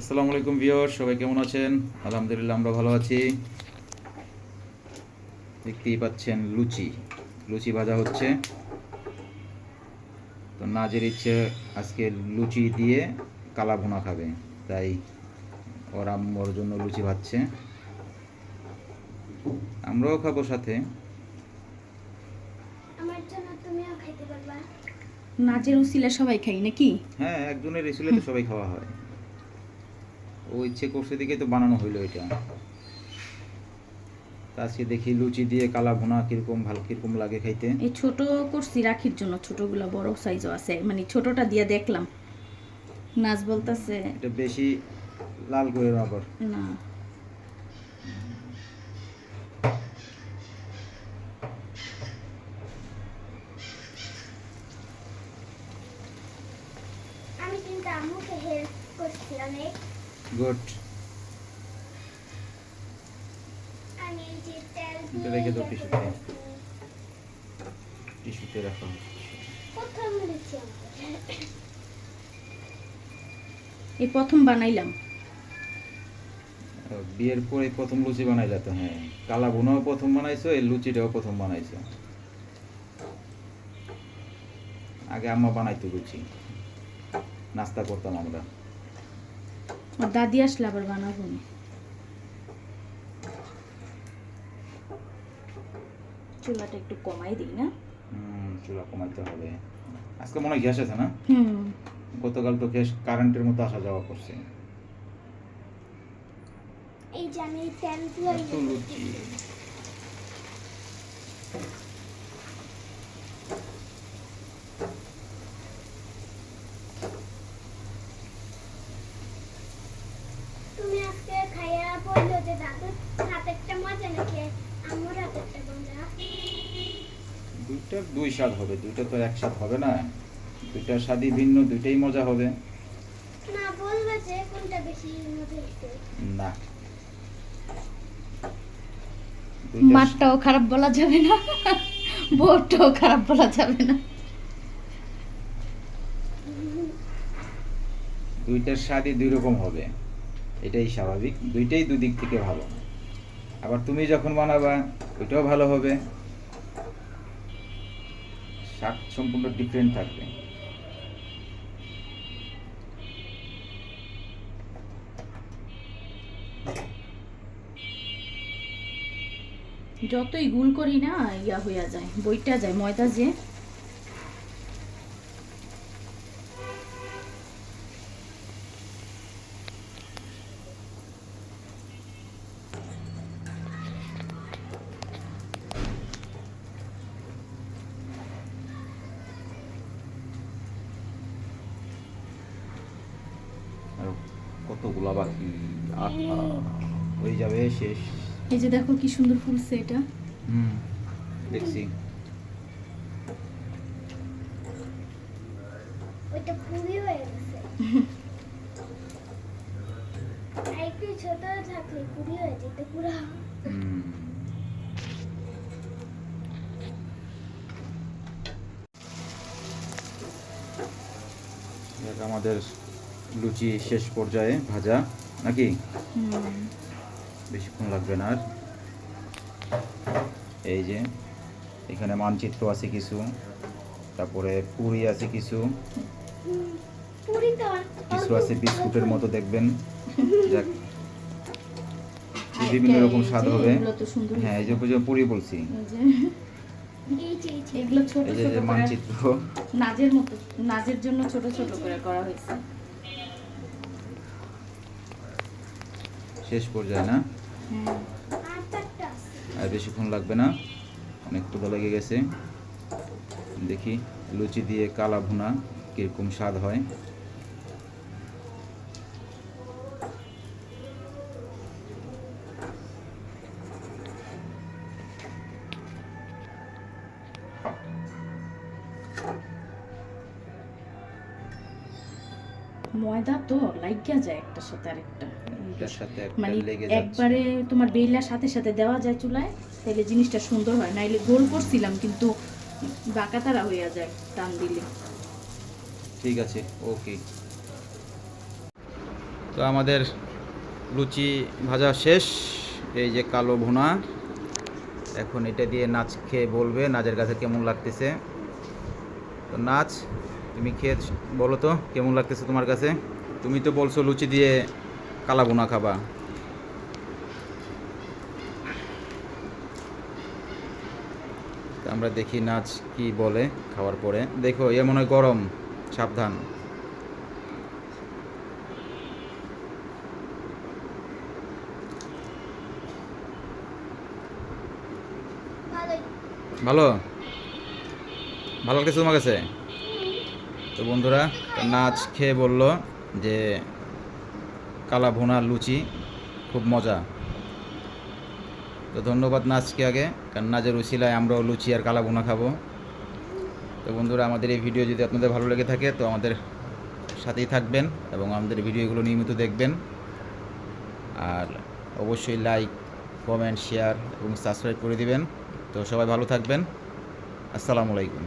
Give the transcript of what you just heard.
আসসালামু আলাইকুম ভিউয়ার সবাই কেমন আছেন? আলহামদুলিল্লাহ আমরা ভালো আছি। দেখতেই পাচ্ছেন লুচি। লুচি ভাজা হচ্ছে। তো নাজের ইচ্ছে আজকে লুচি দিয়ে কালা ভুনা খাবে। তাই ওর জন্য লুচি ভাজছে। আমরাও খাব সাথে। আমার জন্য তুমিও নাচের উসিলা সবাই খাই নাকি? হ্যাঁ একজনের রেসিলে তো সবাই খাওয়া হয়। ও ইচ্ছে করছে দিকে তো বানানো হইল এটা। আজকে দেখি লুচি দিয়ে কালা ভুনা কীরকম ভালো কীরকম লাগে খাইতে। এই ছোট করছি রাখির জন্য ছোটগুলো বড় সাইজও আছে। মানে ছোটটা দিয়ে দেখলাম। নাচ বলতেছে এটা বেশি লাল করে আবার। না। আমি কিন্তু আম্মুকে হেল্প করছি অনেক গুড। এই এটা রেখে দাও টিস্যুতে। টিস্যুতে রাখা। প্রথম এই প্রথম বানাইলাম। বিয়ের পরে প্রথম লুচি বানাইলা তো হ্যাঁ। কালা ভুনাও প্রথম বানাইছো এই লুচিটাও প্রথম বানাইছো। আগে আম্মা বানাইতো লুচি। নাস্তা করতাম আমরা। আর দাদি আসলে আবার বানাবো না। চুলাটা একটু কমাই দিই না? হুম, চুলা কমাইতে হবে। আজকে মনে হয় গ্যাস আছে না? হুম। গতকাল তো গ্যাস কারেন্টের মতো আসা যাওয়া করছে। এই যে আমি এই তেলগুলো এই এত যে লুচি তুমি আজকে খাইয়া বলল যে দাদুর হাতেরটা মজা নাকি আম্মুর হাতেরটা মজা দুইটা দুই স্বাদ হবে দুইটা তো এক স্বাদ হবে না। দুইটার স্বাদই ভিন্ন দুইটাই মজা হবে। না বলবে যে কোনটা বেশি মজা না। মাঠটাও খারাপ বলা যাবে না বোর্ডটাও খারাপ বলা যাবে না। দুইটার স্বাদই দুই রকম হবে এটাই স্বাভাবিক। দুইটাই দুদিক থেকে ভালো। আবার তুমি যখন বানাবা ওইটাও ভালো হবে। স্বাদ সম্পূর্ণ ডিফারেন্ট থাকবে। যতই গুল করি না, ইয়া হইয়া যায়, বইটা যায়, ময়দা যে কতগুলা বাকি হয়ে যাবে শেষ। এই যে দেখো কি সুন্দর ফুলছে এটা। হুম দেখছি। ওইটা পুরি হয়ে গেছে। আর ছোট থাকলে পুরি হয়ে যেত পুরো আমাদের লুচি শেষ পর্যায়ে ভাজা নাকি? বেশিক্ষণ লাগবে না আর। এই যে এখানে মানচিত্র আছে কিছু তারপরে পুরি আছে কিছু। কিছু আছে বিস্কুটের মতো দেখবেন। যাক বিভিন্ন রকম স্বাদ হবে। হ্যাঁ এই যে পুরি বলছি। এগুলো ছোট ছোট মানচিত্র। নাজের মতো নাজের জন্য ছোট ছোট করে করা হয়েছে। শেষ পর্যায়ে, না? আর বেশিক্ষণ লাগবে না। অনেক ক্ষুদা লেগে গেছে। দেখি, লুচি দিয়ে কালা ভুনা কীরকম স্বাদ হয়। ময়দা তো লাইগা যায় একটার সাথে আরেকটা। একটা মানে একবারে তোমার বেইলার সাথে সাথে দেওয়া যায় চুলায় তাহলে জিনিসটা সুন্দর হয়। নাইলে গোল করছিলাম কিন্তু বাঁকাতারা হইয়া যায় টান দিলে। ঠিক আছে ওকে। তো আমাদের লুচি ভাজা শেষ এই যে কালো ভুনা। এখন এটা দিয়ে নাচ খেয়ে বলবে নাচের কাছে কেমন লাগতেছে। তো নাচ তুমি খেয়ে বলো তো কেমন লাগতেছে তোমার কাছে? তুমি তো বলছো লুচি দিয়ে কালা ভুনা খাবা। আমরা দেখি নাচ কি বলে খাওয়ার পরে। দেখো, এ মনে গরম, সাবধান। ভালো? ভালো লাগতেছে তোমার কাছে? তো বন্ধুরা, নাচ খেয়ে বলল যে কালা ভুনা লুচি, খুব মজা। তো ধন্যবাদ নাচকে আগে, কারণ নাচের উচিলায় আমরাও লুচি আর কালা ভুনা খাব। তো বন্ধুরা, আমাদের এই ভিডিও যদি আপনাদের ভালো লেগে থাকে, তো আমাদের সাথেই থাকবেন এবং আমাদের ভিডিওগুলো নিয়মিত দেখবেন। আর অবশ্যই লাইক, কমেন্ট, শেয়ার এবং সাবস্ক্রাইব করে দিবেন। তো সবাই ভালো থাকবেন। আসসালামু আলাইকুম।